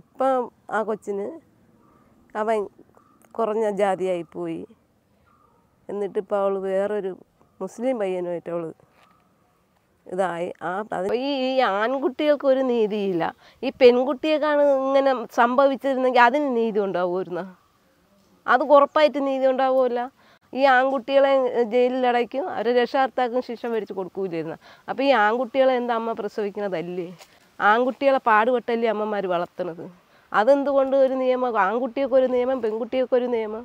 ഇപ്പം ആ കൊച്ചിന് അവൻ കുറഞ്ഞ ജാതിയായി പോയി. എന്നിട്ടിപ്പോൾ അവൾ വേറൊരു മുസ്ലിം പയ്യനുമായിട്ട് അവൾ ഇതായി. ആ ഈ ഈ ആൺകുട്ടികൾക്ക് ഒരു നീതിയില്ല. ഈ പെൺകുട്ടിയേക്കാണ് ഇങ്ങനെ സംഭവിച്ചിരുന്നെങ്കിൽ അതിന് നീതി ഉണ്ടാവുമായിരുന്നു? അത് ഉറപ്പായിട്ട് നീതി ഉണ്ടാവുമല്ല? ഈ ആൺകുട്ടികളെ ജയിലിലടയ്ക്കും അവരെ രക്ഷാർത്ഥാക്കും ശിക്ഷ മേടിച്ച് കൊടുക്കൂലായിരുന്നു അപ്പോൾ ഈ ആൺകുട്ടികളെ എന്താ അമ്മ പ്രസവിക്കുന്നതല്ലേ ആൺകുട്ടികളെ പാടുപെട്ടല്ലേ അമ്മമാർ വളർത്തുന്നത് അതെന്തുകൊണ്ട് ഒരു നിയമം? ആൺകുട്ടിയൊക്കെ ഒരു നിയമം പെൺകുട്ടിയൊക്കെ ഒരു നിയമം?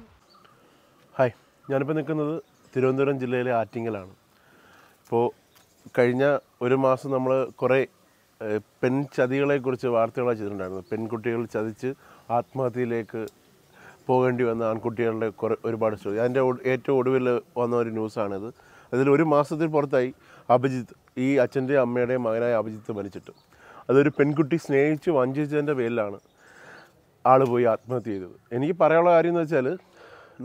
ഹായ് ഞാനിപ്പോൾ നിൽക്കുന്നത് തിരുവനന്തപുരം ജില്ലയിലെ ആറ്റിങ്ങലാണ്. ഇപ്പോൾ കഴിഞ്ഞ ഒരു മാസം നമ്മൾ കുറേ പെൺ ചതികളെക്കുറിച്ച് വാർത്തകളാണ് ചെയ്തിട്ടുണ്ടായിരുന്നു പെൺകുട്ടികൾ ചതിച്ച് ആത്മഹത്യയിലേക്ക് പോകേണ്ടി വന്ന ആൺകുട്ടികളുടെ കുറേ ഒരുപാട് സ്റ്റോറി. അതിന്റെ ഏറ്റവും ഒടുവിൽ വന്ന ഒരു ന്യൂസാണിത്. അതിൽ ഒരു മാസത്തിൽ പുറത്തായി അഭിജിത്ത് ഈ അച്ഛന്റെയും അമ്മയുടെയും മകനായ അഭിജിത്ത് മരിച്ചിട്ട്. അതൊരു പെൺകുട്ടി സ്നേഹിച്ച് വഞ്ചിച്ചതിന്റെ പേരിലാണ് ആൾ പോയി ആത്മഹത്യ ചെയ്തത്. എനിക്ക് പറയാനുള്ള കാര്യം എന്ന് വെച്ചാൽ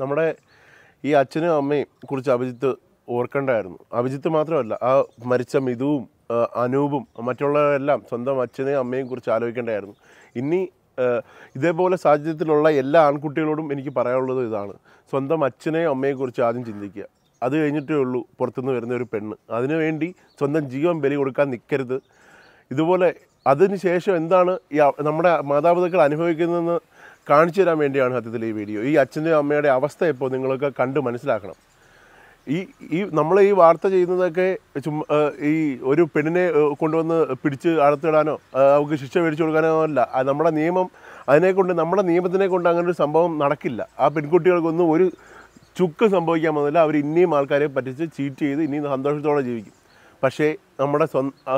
നമ്മുടെ ഈ അച്ഛനും അമ്മയും കുറിച്ച് അഭിജിത്ത് ഓർക്കേണ്ടായിരുന്നു. അഭിജിത്ത് മാത്രമല്ല ആ മരിച്ച മിതുവും അനൂപും മറ്റുള്ളവരെല്ലാം സ്വന്തം അച്ഛനെയും അമ്മയും കുറിച്ച് ആലോചിക്കേണ്ടായിരുന്നു. ഇനി ഇതേപോലെ സാഹചര്യത്തിലുള്ള എല്ലാ ആൺകുട്ടികളോടും എനിക്ക് പറയാനുള്ളത് ഇതാണ്. സ്വന്തം അച്ഛനെയും അമ്മയെയും കുറിച്ച് ആദ്യം ചിന്തിക്കുക. അത് കഴിഞ്ഞിട്ടേ ഉള്ളൂ പുറത്തുനിന്ന് വരുന്ന ഒരു പെണ്ണ്. അതിനുവേണ്ടി സ്വന്തം ജീവൻ ബലി കൊടുക്കാൻ നിൽക്കരുത് ഇതുപോലെ അതിനുശേഷം എന്താണ് ഈ നമ്മുടെ മാതാപിതാക്കൾ അനുഭവിക്കുന്നതെന്ന് കാണിച്ചു തരാൻ വേണ്ടിയാണ് സത്യത്തിൽ ഈ വീഡിയോ. ഈ അച്ഛന്റെയും അമ്മയുടെ അവസ്ഥ ഇപ്പോൾ നിങ്ങൾക്ക് കണ്ട് മനസ്സിലാക്കണം. ഈ ഈ നമ്മൾ ഈ വാർത്ത ചെയ്യുന്നതൊക്കെ ചുമ്മാ ഈ ഒരു പെണ്ണിനെ കൊണ്ടുവന്ന് പിടിച്ച് അടത്തിടാനോ അവർക്ക് ശിക്ഷ മേടിച്ചു കൊടുക്കാനോ അല്ല. നമ്മുടെ നിയമം അതിനെ കൊണ്ട് നമ്മുടെ നിയമത്തിനെ കൊണ്ട് അങ്ങനെ ഒരു സംഭവം നടക്കില്ല. ആ പെൺകുട്ടികൾക്കൊന്നും ഒരു ചുക്ക് സംഭവിക്കാൻ പോകുന്നില്ല. അവർ ഇനിയും ആൾക്കാരെ പറ്റിച്ച് ചീറ്റ് ചെയ്ത് ഇനിയും സന്തോഷത്തോടെ ജീവിക്കും. പക്ഷേ നമ്മുടെ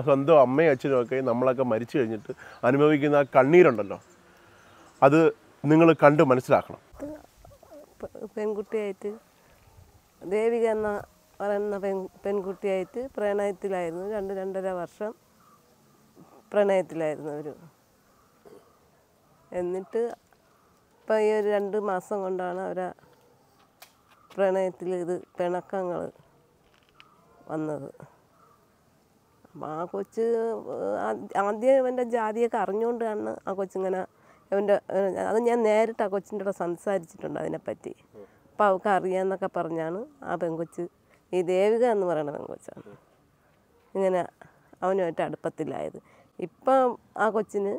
സ്വന്തം അമ്മയും അച്ഛനുമൊക്കെ നമ്മളൊക്കെ മരിച്ചു കഴിഞ്ഞിട്ട് അനുഭവിക്കുന്ന ആ കണ്ണീരുണ്ടല്ലോ. അത് നിങ്ങൾ കണ്ട് മനസ്സിലാക്കണം. പെൺകുട്ടിയായിട്ട് ദേവിക എന്ന പറയുന്ന പെൺ പെൺകുട്ടിയായിട്ട് പ്രണയത്തിലായിരുന്നു. രണ്ട് രണ്ടര വർഷം പ്രണയത്തിലായിരുന്നു അവർ എന്നിട്ട് ഇപ്പം ഈ ഒരു രണ്ട് മാസം കൊണ്ടാണ് അവരെ പ്രണയത്തിൽ ഇത് പിണക്കങ്ങൾ വന്നത്. ആ കൊച്ച് ആദ്യം ഇവന്റെ ജാതിയൊക്കെ അറിഞ്ഞുകൊണ്ടാണ് ആ കൊച്ചിങ്ങനെ ഇവന്റെ അത് ഞാൻ നേരിട്ട് ആ കൊച്ചിന്റെ കൂടെ സംസാരിച്ചിട്ടുണ്ട് അതിനെപ്പറ്റി. അപ്പം അവൾക്ക് അറിയാമെന്നൊക്കെ പറഞ്ഞാണ് ആ പെൺകൊച്ച് ഈ ദേവിക എന്ന് പറയുന്ന പെൺകൊച്ചാണ്. ഇങ്ങനെ അവനുമായിട്ട് അടുപ്പത്തിലായത്. ഇപ്പം ആ കൊച്ചിന്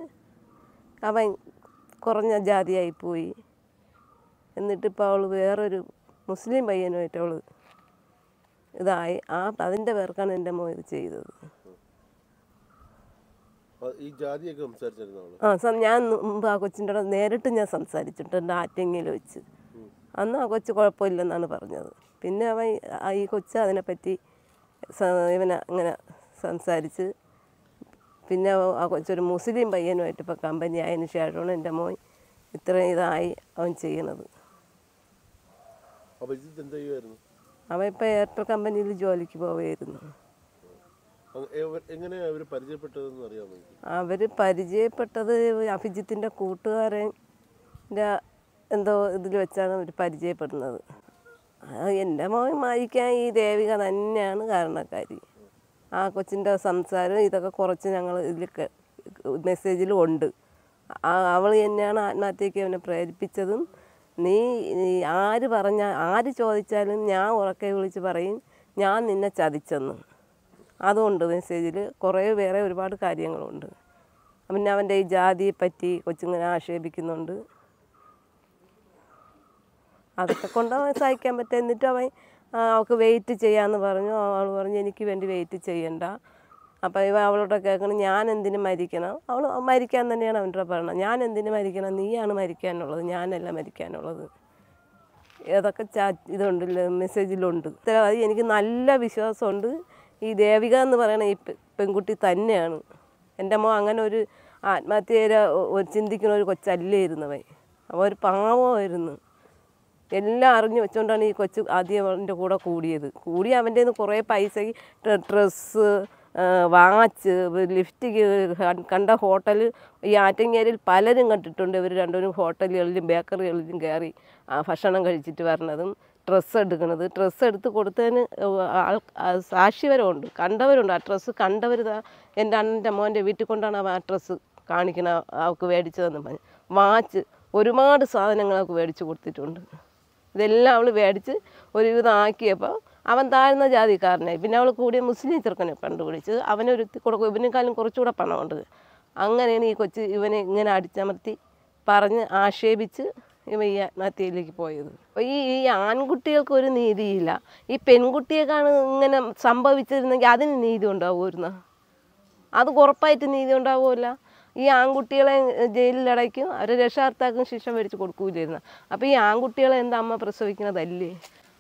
അവൻ കുറഞ്ഞ ജാതിയായി പോയി. എന്നിട്ടിപ്പോൾ അവൾ വേറൊരു മുസ്ലിം പയ്യനുമായിട്ട് അവൾ ഇതായി. ആ അതിന്റെ പേർക്കാണ് എന്റെ മോൻ ഇത് ചെയ്തത്. ഈ ജാതിയൊക്കെ സംസാരിച്ചിരുന്നു ആ ഞാൻ മുമ്പ് ആ കൊച്ചിന്റെ കൂടെ നേരിട്ട് ഞാൻ സംസാരിച്ചിട്ടുണ്ട് ആറ്റെങ്കിലും വെച്ച്. അന്ന് ആ കൊച്ച് കുഴപ്പമില്ലെന്നാണ് പറഞ്ഞത്. പിന്നെ അവൻ ഈ കൊച്ച് അതിനെപ്പറ്റി ഇവനെ അങ്ങനെ സംസാരിച്ച്. പിന്നെ ആ കൊച്ചൊരു മുസ്ലിം പയ്യനുമായിട്ട് ഇപ്പോൾ കമ്പനി ആയതിനു ശേഷമാണ് എന്റെ മോൻ ഇത്രയും ഇതായി അവൻ ചെയ്യണത്. അവൻ ഇപ്പോൾ എയർടെൽ കമ്പനിയിൽ ജോലിക്ക് പോവുമായിരുന്നു എങ്ങനെയാണ് അവർ പരിചയപ്പെട്ടത് അഭിജിത്തിന്റെ കൂട്ടുകാരന്റെ എന്തോ ഇതിൽ വെച്ചാണ് അവർ പരിചയപ്പെടുന്നത്. എന്റെ മോൻ മായിക്കാൻ ഈ ദേവിക തന്നെയാണ് കാരണക്കാരി. ആ കൊച്ചിന്റെ സംസാരം ഇതൊക്കെ കുറച്ച് ഞങ്ങൾ ഇതിൽ മെസ്സേജിലും ഉണ്ട്. അവൾ തന്നെയാണ് ആത്മഹത്യക്ക് അവനെ പ്രേരിപ്പിച്ചതും. നീ ആര് പറഞ്ഞ ആര് ചോദിച്ചാലും ഞാൻ ഉറക്കെ വിളിച്ച് പറയും ഞാൻ നിന്നെ ചതിച്ചെന്ന്. അതുകൊണ്ട് മെസ്സേജിൽ കുറേ വേറെ ഒരുപാട് കാര്യങ്ങളുണ്ട്. പിന്നെ അവന്റെ ഈ ജാതിയെ പറ്റി കൊച്ചിങ്ങനെ ആക്ഷേപിക്കുന്നുണ്ട്. അതൊക്കെ കൊണ്ട് അവൻ സഹിക്കാൻ പറ്റും എന്നിട്ട് അവൻ അവൾക്ക് വെയിറ്റ് ചെയ്യാമെന്ന് പറഞ്ഞു. അവൾ പറഞ്ഞു എനിക്ക് വേണ്ടി വെയിറ്റ് ചെയ്യണ്ട. അപ്പോൾ ഇവ അവളോട് കേൾക്കണം ഞാൻ എന്തിന് മരിക്കണം? അവൾ മരിക്കാൻ തന്നെയാണ് അവന്റെ പറയുന്നത് ഞാൻ എന്തിന് മരിക്കണം? നീയാണ് മരിക്കാനുള്ളത്. ഞാനല്ല മരിക്കാനുള്ളത്. ഏതൊക്കെ ചാ ഇതുണ്ട് മെസ്സേജിലുണ്ട് എനിക്ക് നല്ല വിശ്വാസമുണ്ട്. ഈ ദേവിക എന്ന് പറയുന്ന ഈ പെൺകുട്ടി തന്നെയാണ്. എന്റെ അമ്മ അങ്ങനെ ഒരു ആത്മഹത്യയുടെ ചിന്തിക്കുന്ന ഒരു കൊച്ചല്ലായിരുന്നവൻ അവൻ. ഒരു പാവമായിരുന്നു. എല്ലാം അറിഞ്ഞു വെച്ചുകൊണ്ടാണ് ഈ കൊച്ചു ആദ്യം അവന്റെ കൂടെ കൂടിയത്. കൂടി അവന്റെ നിന്ന് കുറേ പൈസ ഡ്രസ്സ് വാച്ച് ലിഫ്റ്റ് കണ്ട ഹോട്ടൽ ഈ ആറ്റങ്ങേരിൽ പലരും കണ്ടിട്ടുണ്ട്. ഇവർ രണ്ടുപേരും ഹോട്ടലുകളിലും ബേക്കറികളിലും കയറി ഭക്ഷണം കഴിച്ചിട്ട് വരണതും. ഡ്രസ്സ് എടുക്കുന്നത്. ഡ്രസ്സ് എടുത്ത് കൊടുത്തതിന് ആൾ സാക്ഷിവരമുണ്ട് കണ്ടവരുണ്ട്. ആ ഡ്രസ്സ് കണ്ടവർ എന്റെ അണ്ണന്റെ മോന്റെ വീട്ടിൽ കൊണ്ടാണ് ആ ഡ്രസ്സ് കാണിക്കണ അവൾക്ക് മേടിച്ചതെന്ന് തന്നു പറഞ്ഞു. വാച്ച് ഒരുപാട് സാധനങ്ങൾ അവൾക്ക് മേടിച്ച് കൊടുത്തിട്ടുണ്ട്. ഇതെല്ലാം അവൾ മേടിച്ച് ഒരുവിധം ആക്കിയപ്പോൾ അവൻ താഴ്ന്ന ജാതിക്കാരനായി. പിന്നെ അവൾ കൂടിയ മുസ്ലിം ചെറുക്കനെ കണ്ടുപിടിച്ച് അവനൊരു കൊടുക്കും. ഇവനേക്കാളും കുറച്ചുകൂടെ പണമുണ്ട്. അങ്ങനെയാണ് ഈ കൊച്ച് ഇവനെ ഇങ്ങനെ അടിച്ചമർത്തി പറഞ്ഞ് ആക്ഷേപിച്ച് ഈ ആത്മഹത്യയിലേക്ക് പോയത്. ഈ ഈ ആൺകുട്ടികൾക്ക് ഒരു നീതിയില്ല. ഈ പെൺകുട്ടിയേക്കാണ് ഇങ്ങനെ സംഭവിച്ചിരുന്നെങ്കിൽ അതിന് നീതി ഉണ്ടാവുമായിരുന്നു? അത് ഉറപ്പായിട്ട് നീതി ഉണ്ടാവുമല്ല? ഈ ആൺകുട്ടികളെ ജയിലിലടയ്ക്കും അവരെ രക്ഷാർത്ഥാക്കും ശിക്ഷ മേടിച്ച് കൊടുക്കൂലായിരുന്നു അപ്പോൾ ഈ ആൺകുട്ടികളെ എന്താ അമ്മ പ്രസവിക്കുന്നതല്ലേ?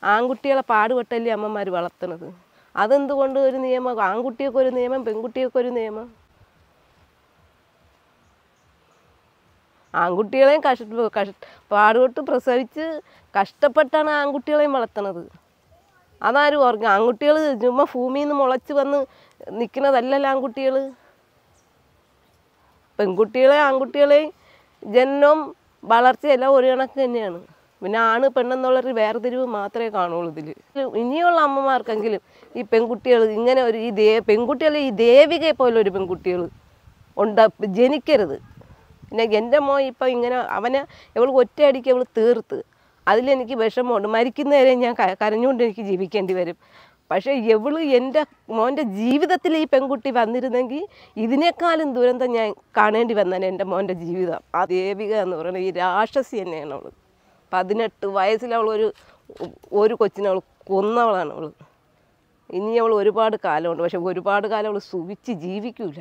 ആൺകുട്ടികളെ പാടുപെട്ടല്ലേ അമ്മമാർ വളർത്തുന്നത് അതെന്തുകൊണ്ട് ഒരു നിയമം? ആൺകുട്ടിയൊക്കെ ഒരു നിയമം പെൺകുട്ടിയൊക്കെ ഒരു നിയമം? ആൺകുട്ടികളെയും കഷ്ട കഷ പാടുപെട്ട് പ്രസവിച്ച് കഷ്ടപ്പെട്ടാണ് ആൺകുട്ടികളെയും വളർത്തണത് അതാരും ഓർക്കും ആൺകുട്ടികൾ ചുമ്മാ ഭൂമിയിൽ നിന്ന് മുളച്ച് വന്ന് നിൽക്കുന്നതല്ലല്ലോ ആൺകുട്ടികൾ. പെൺകുട്ടികളെ ആൺകുട്ടികളെയും ജനനവും വളർച്ചയെല്ലാം ഒരു കണക്ക് തന്നെയാണ്. പിന്നെ ആണ് പെണ്ണെന്നുള്ളൊരു വേർതിരിവ് മാത്രമേ കാണുള്ളൂ ഇതിൽ ഇനിയുള്ള അമ്മമാർക്കെങ്കിലും ഈ പെൺകുട്ടികൾ ഇങ്ങനെ ഒരു ഈ ദേ പെൺകുട്ടികൾ ഈ ദേവികയെ പോലെ ഒരു പെൺകുട്ടികൾ ഉണ്ട ജനിക്കരുത്. പിന്നെ എന്റെ മോൻ ഇപ്പം ഇങ്ങനെ അവനെ ഇവൾ ഒറ്റയടിക്ക് അവൾ തീർത്ത്. അതിലെനിക്ക് വിഷമമുണ്ട്. മരിക്കുന്നവരെ ഞാൻ കരഞ്ഞുകൊണ്ട് എനിക്ക് ജീവിക്കേണ്ടി വരും. പക്ഷേ എവൾ എന്റെ മോന്റെ ജീവിതത്തിൽ ഈ പെൺകുട്ടി വന്നിരുന്നെങ്കിൽ ഇതിനേക്കാളും ദുരന്തം ഞാൻ കാണേണ്ടി വന്നാണ് എന്റെ മോന്റെ ജീവിതം. ആ ദേവിക എന്ന് പറയുന്നത് ഈ രാക്ഷസി തന്നെയാണ് അവൾ പതിനെട്ട് വയസ്സിൽ ഒരു ഒരു കൊച്ചിനെ കൊന്നവളാണ് അവൾ ഇനി അവൾ ഒരുപാട് കാലമുണ്ട്. പക്ഷെ ഒരുപാട് കാലം അവൾ സുഖിച്ച് ജീവിക്കൂല.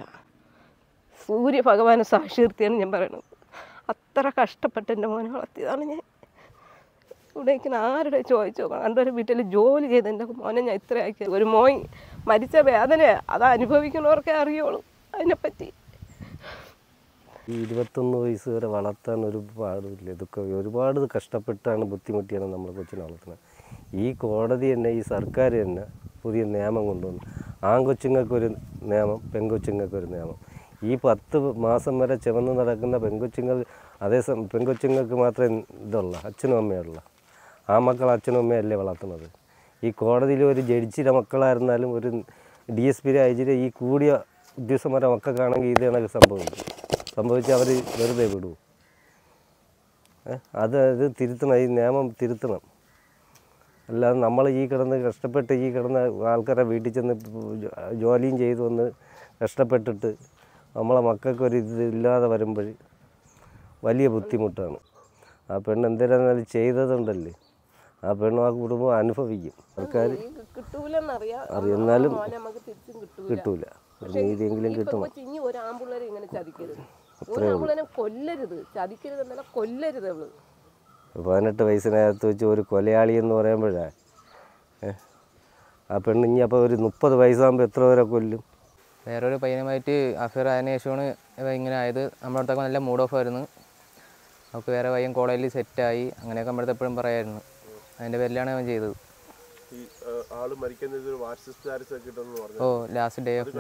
സൂര്യ ഭഗവാനെ സാക്ഷി ഞാൻ പറയുന്നത് അത്ര കഷ്ടപ്പെട്ട് എന്റെ മോനെ വളർത്തിയതാണ് ഞാൻ. ഇവിടേക്ക് ആരുടെ ചോദിച്ചു നോക്കണം. രണ്ടൊരു വീട്ടിൽ ജോലി ചെയ്ത് എന്റെ മോനെ ഞാൻ ഇത്ര ആക്കിയത് ഒരു മോൻ മരിച്ച വേദന അത് അനുഭവിക്കുന്നവർക്കേ അറിയുള്ളൂ അതിനെപ്പറ്റി. ഈ ഇരുപത്തൊന്ന് വയസ്സ് വരെ വളർത്താൻ ഒരു പാടില്ല ഇതൊക്കെ ഒരുപാട് കഷ്ടപ്പെട്ടാണ് ബുദ്ധിമുട്ടിയാണ് നമ്മൾ കൊച്ചിനെ വളർത്തുന്നത്. ഈ കോടതി തന്നെ ഈ സർക്കാർ തന്നെ പുതിയ നിയമം കൊണ്ടുവന്നു. ആൺകൊച്ചുങ്ങൾക്കൊരു നിയമം പെൺകൊച്ചുങ്ങൾക്കൊരു നിയമം. ഈ പത്ത് മാസം വരെ ചുമന്ന് നടക്കുന്ന പെൺകൊച്ചുങ്ങൾ അതേസമയം പെൺകൊച്ചുങ്ങൾക്ക് മാത്രമേ ഇതുള്ള അച്ഛനും അമ്മയുള്ള ആ മക്കൾ അച്ഛനും അമ്മയല്ലേ വളർത്തുന്നത്? ഈ കോടതിയിൽ ഒരു ജഡ്ജിയുടെ മക്കളായിരുന്നാലും ഒരു ഡി എസ് പി അയച്ചിട്ട് ഈ കൂടിയ ഉദ്യോഗസ്ഥന്മാരുടെ മക്കൾക്കാണെങ്കിൽ ഇത് കണക്ക് സംഭവിക്കും സംഭവിച്ചാൽ അവർ വെറുതെ വിടൂ? അത് ഇത് തിരുത്തണം ഈ നിയമം തിരുത്തണം. അല്ലാതെ നമ്മൾ ഈ കിടന്ന് കഷ്ടപ്പെട്ട് ഈ കിടന്ന് ആൾക്കാരെ വീട്ടിൽ ചെന്ന് ജോലിയും ചെയ്തു വന്ന് കഷ്ടപ്പെട്ടിട്ട് നമ്മളെ മക്കൾക്ക് ഒരു ഇത് ഇല്ലാതെ വരുമ്പോൾ വലിയ ബുദ്ധിമുട്ടാണ്. ആ പെണ്ണ് എന്തിനാന്നാലും ചെയ്തതുണ്ടല്ലേ. ആ പെണ്ണും ആ കുടുംബം അനുഭവിക്കും. സർക്കാർ അറിയുന്നാലും കിട്ടൂല. ഒരു നീതിയെങ്കിലും ഇനി ഒരു ആമ്പിള്ളേരെ ഇങ്ങനെ ചതിക്കരുത്. ഒരു കൊല്ലരുത്. ചതിക്കരുത് എന്നല്ല കൊല്ലരുത് അവൾ. പതിനെട്ട് വയസ്സിനകത്ത് വെച്ച് ഒരു കൊലയാളി എന്ന് പറയുമ്പോഴേ ആ പെണ്ണ് ഇനി അപ്പോൾ ഒരു മുപ്പത് വയസ്സാകുമ്പോൾ എത്ര പേരെ കൊല്ലും? വേറൊരു പയ്യനുമായിട്ട് അഫയർ ആയതിനു ശേഷമാണ് ഇങ്ങനെ ആയത്. നമ്മുടെ അടുത്തൊക്കെ നല്ല മൂഡ് ഓഫ് ആയിരുന്നു. അവൾക്ക് വേറെ പയ്യൻ കോളേജിൽ സെറ്റായി അങ്ങനെയൊക്കെ നമ്മുടെ എപ്പോഴും പറയായിരുന്നു. അതിന്റെ പേരിലാണ് അവൻ ചെയ്തത്. ഓ ലാസ്റ്റ് ഡേ ഓഫ്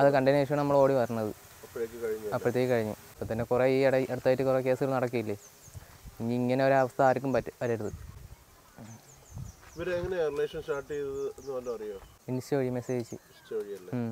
അത് കണ്ടതിന് ശേഷമാണ് നമ്മൾ ഓടി വരണത്. അപ്പോഴത്തേക്ക് കഴിഞ്ഞു. അപ്പോൾ തന്നെ കുറേ ഈ ഇട അടുത്തായിട്ട് കുറേ കേസുകൾ നടക്കില്ലേ? ഇനി ഇങ്ങനെ ഒരവസ്ഥ ആർക്കും പറ്റ വരരുത്. റിലേഷൻ സ്റ്റാർട്ട് ചെയ്തത് എന്ന് വല്ലതും അറിയോ? ഇൻസ്റ്റ വഴി മെസ്സേജ് ഇഷ്ട വഴിയല്ലേ ഉം.